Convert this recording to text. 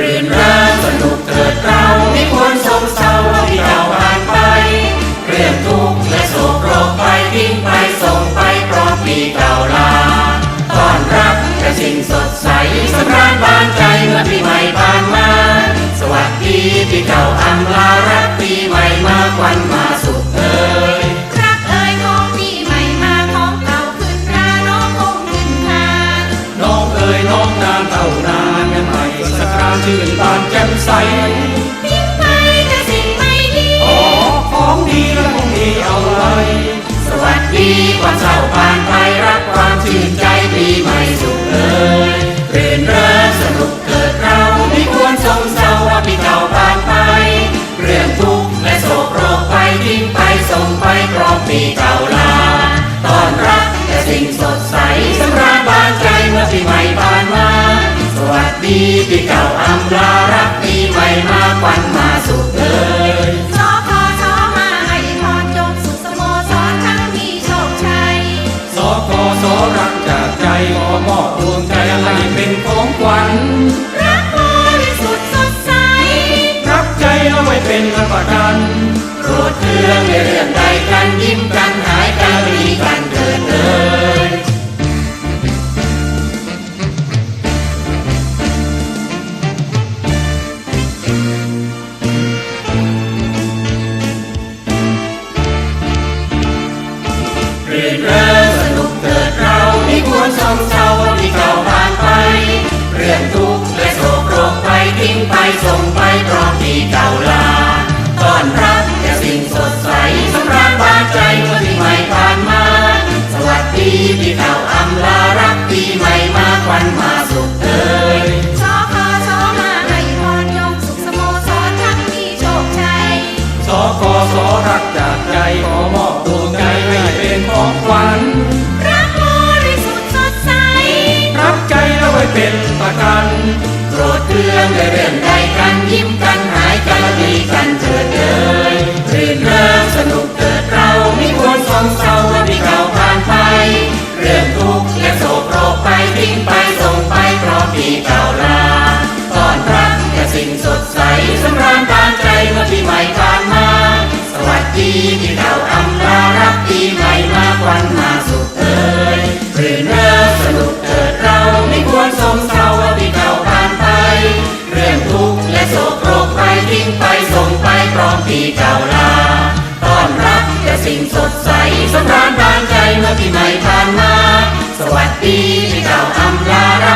รื่นเริงสนุกเถิดเราไม่ควรสงเศร้าที่เราผ่านไป เรื่องทุกข์และโศกโรคไปทิ้งไปส่งไปพร้อมปีเก่าลาตอนรับแต่สิ่งสดใสสำราญบานใจเมื่อปีใหม่ผ่านมา สวัสดีปีเก่าอำลา สกรานชื่นบานแจ่มใสทิ้งไปแต่สิ่งไม่ดีขอของดีและคงดีเอาไว้สวัสดีความเศร้าผ่านไปรับความชื่นใจปีใหม่สุขเอ่ยเรื่นเริงสนุกเกิดเราไม่ควรสงเศร้าว่าปีเก่าผ่านไป เรื่องทุกข์และโศกโรคไปทิ้งไปส่งไปกรองปีเก่า สรักจากใจขอมอบดวงใจให้เป็นของขวัญรักบริสุทธิ์สดใส รับใจเอาไว้เป็นรับประกันโปรดเครื่องในเรื่องใดกันยิ้มกันหายกัน เป็นประกันโปรดเครื่องในเรื่องใดกันยิ้มกันหายกันและดีกันเถิดเอ่ยรื่นเริงสนุกเกิดเราไม่ควรสองเศร้าว่าปีเก่าผ่านไป เรื่องทุกข์และโศกโรคไปทิ้งไปส่งไปเพราะปีเก่าลาตอนรับแต่สิ่งสดใสสำราญบานใจเมื่อปีใหม่ผ่านมา สวัสดี สิ่งสดใสสำราญบานใจเมื่อปีใหม่ผ่านมา สวัสดีที่เก่าอำลา